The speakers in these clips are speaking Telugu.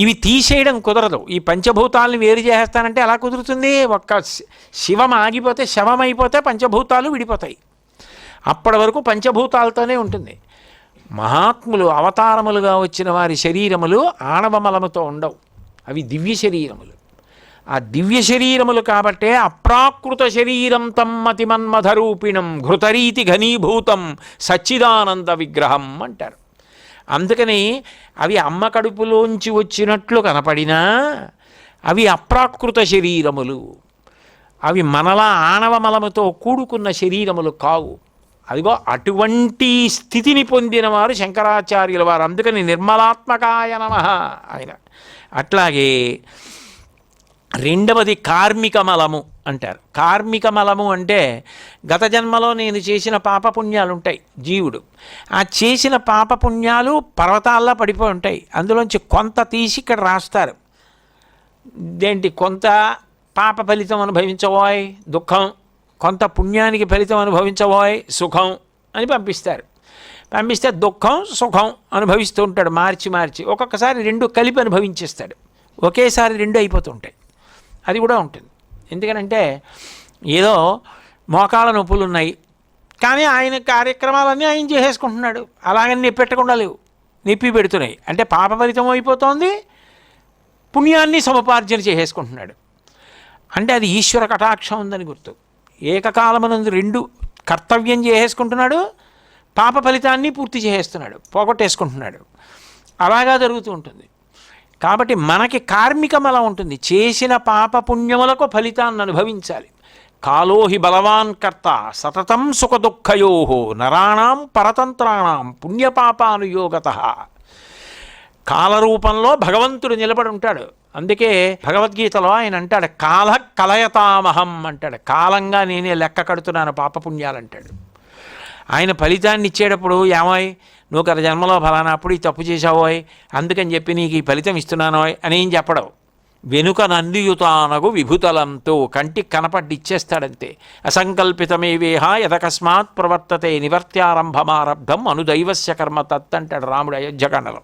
ఇవి తీసేయడం కుదరదు. ఈ పంచభూతాలను వేరు చేసేస్తానంటే ఎలా కుదురుతుంది? ఒక్క శివం ఆగిపోతే శవం అయిపోతే పంచభూతాలు విడిపోతాయి. అప్పటి వరకు పంచభూతాలతోనే ఉంటుంది. మహాత్ములు అవతారములుగా వచ్చిన వారి శరీరములు ఆణవమలముతో ఉండవు. అవి దివ్య శరీరములు. ఆ దివ్య శరీరములు కాబట్టే అప్రాకృత శరీరం తమ్మతి మన్మధరూపిణం ఘృతరీతి ఘనీభూతం సచ్చిదానంద విగ్రహం అంటారు. అందుకని అవి అమ్మ కడుపులోంచి వచ్చినట్లు కనపడినా అవి అప్రాకృత శరీరములు. అవి మనలా ఆణవమలముతో కూడుకున్న శరీరములు కావు. అదిగో అటువంటి స్థితిని పొందిన వారు శంకరాచార్యుల వారు. అందుకని నిర్మలాత్మకాయ నమ ఆయన. అట్లాగే రెండవది కార్మిక మలము అంటారు. కార్మిక మలము అంటే గత జన్మలో నేను చేసిన పాపపుణ్యాలు ఉంటాయి జీవుడు. ఆ చేసిన పాపపుణ్యాలు పర్వతాల్లో పడిపోయి ఉంటాయి. అందులోంచి కొంత తీసి ఇక్కడ రాస్తారు. దేంటి కొంత పాప ఫలితం అనుభవించబోయ్ దుఃఖం. కొంత పుణ్యానికి ఫలితం అనుభవించబోయ్ సుఖం అని పంపిస్తారు. పంపిస్తే దుఃఖం సుఖం అనుభవిస్తూ ఉంటాడు. మార్చి మార్చి. ఒక్కొక్కసారి రెండు కలిపి అనుభవించేస్తాడు. ఒకేసారి రెండు అయిపోతుంటాయి అది కూడా ఉంటుంది. ఎందుకనంటే ఏదో మోకాళ్ళ నొప్పులు ఉన్నాయి. కానీ ఆయన కార్యక్రమాలన్నీ ఆయన చేసేసుకుంటున్నాడు. అలాగని నొప్పి పెట్టకుండా లేవు. నొప్పి పెడుతున్నాయి. అంటే పాప ఫలితం అయిపోతోంది. పుణ్యాన్ని సముపార్జన చేసేసుకుంటున్నాడు. అంటే అది ఈశ్వర కటాక్షం ఉందని గుర్తు. ఏకకాలమనందు రెండు కర్తవ్యం చేసేసుకుంటున్నాడు. పాప ఫలితాన్ని పూర్తి చేసేస్తున్నాడు. పోగొట్టేసుకుంటున్నాడు. అలాగా జరుగుతూ ఉంటుంది. కాబట్టి మనకి కార్మికం అలా ఉంటుంది. చేసిన పాప పుణ్యములకు ఫలితాన్ని అనుభవించాలి. కాలోహి బలవాన్ కర్త సతతం సుఖదుఃఖయో నరాణం పరతంత్రాణం పుణ్యపాపానుయోగత. కాలరూపంలో భగవంతుడు నిలబడి ఉంటాడు. అందుకే భగవద్గీతలో ఆయన అంటాడు కాల కలయతామహం అంటాడు. కాలంగా నేనే లెక్క కడుతున్నాను పాపపుణ్యాలంటాడు ఆయన ఫలితాన్ని ఇచ్చేటప్పుడు ఏమోయ్ నువ్వు గత జన్మలో ఫలానాప్పుడు ఈ తప్పు చేసావోయ్ అందుకని చెప్పి నీకు ఈ ఫలితం ఇస్తున్నానోయ్ అని ఏం చెప్పడం. వెనుక నందియుతానగు విభుతలంతో కంటికి కనపడ్డి ఇచ్చేస్తాడంతే అసంకల్పితమేవేహ యదకస్మాత్ ప్రవర్తతే నివర్త్యారంభమారబ్ధం అనుదైవస్య కర్మ తత్ అంటాడు రాముడు అయోధ్యకాండలో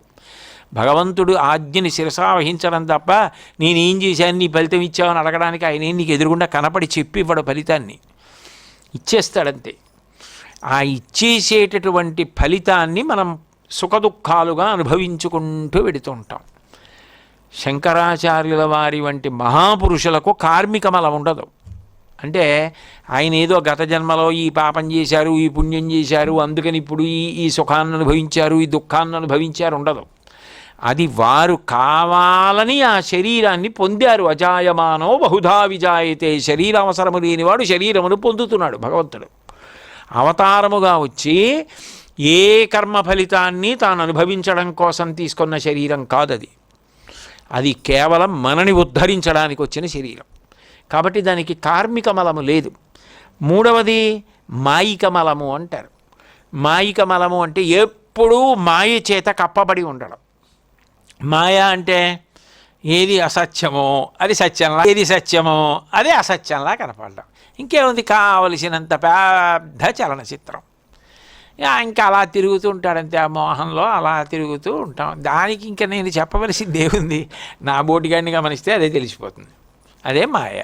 భగవంతుడు ఆజ్ఞని శిరసా వహించడం తప్ప నేనేం చేశాను నీ ఫలితం ఇచ్చావని అడగడానికి ఆయన నీకు ఎదురుగుండా కనపడి చెప్పి ఇవ్వడు ఫలితాన్ని. ఇచ్చేస్తాడంతే. ఆ ఇచ్చేసేటటువంటి ఫలితాన్ని మనం సుఖదుఖాలుగా అనుభవించుకుంటూ వెడుతూ ఉంటాం శంకరాచార్యుల వారి వంటి మహాపురుషులకు కార్మిక మలం ఉండదు. అంటే ఆయన ఏదో గత జన్మలో ఈ పాపం చేశారు ఈ పుణ్యం చేశారు అందుకని ఇప్పుడు ఈ ఈ సుఖాన్ని అనుభవించారు ఈ దుఃఖాన్ని అనుభవించారు ఉండదు. అది వారు కావాలని ఆ శరీరాన్ని పొందారు. అజాయమానో బహుధా విజాయితే. శరీర అవసరము లేనివాడు శరీరమును పొందుతున్నాడు భగవంతుడు. అవతారముగా వచ్చి ఏ కర్మ ఫలితాన్ని తాను అనుభవించడం కోసం తీసుకున్న శరీరం కాదది. అది కేవలం మనని ఉద్ధరించడానికి వచ్చిన శరీరం. కాబట్టి దానికి కార్మిక మలము లేదు. మూడవది మాయిక మలము అంటారు. మాయిక మలము అంటే ఎప్పుడూ మాయ చేత కప్పబడి ఉండడం. మాయ అంటే ఏది అసత్యమో అది సత్యంలా ఏది సత్యమో అదే అసత్యంలా కనపడడం. ఇంకేముంది? కావలసినంత పెద్ద చలనచిత్రం. ఇంకా అలా తిరుగుతూ ఉంటాడంతే. ఆ మోహంలో అలా తిరుగుతూ ఉంటాం. దానికి ఇంకా నేను చెప్పవలసింది ఏముంది? నా బోటిగాడిని గమనిస్తే అదే తెలిసిపోతుంది. అదే మాయ.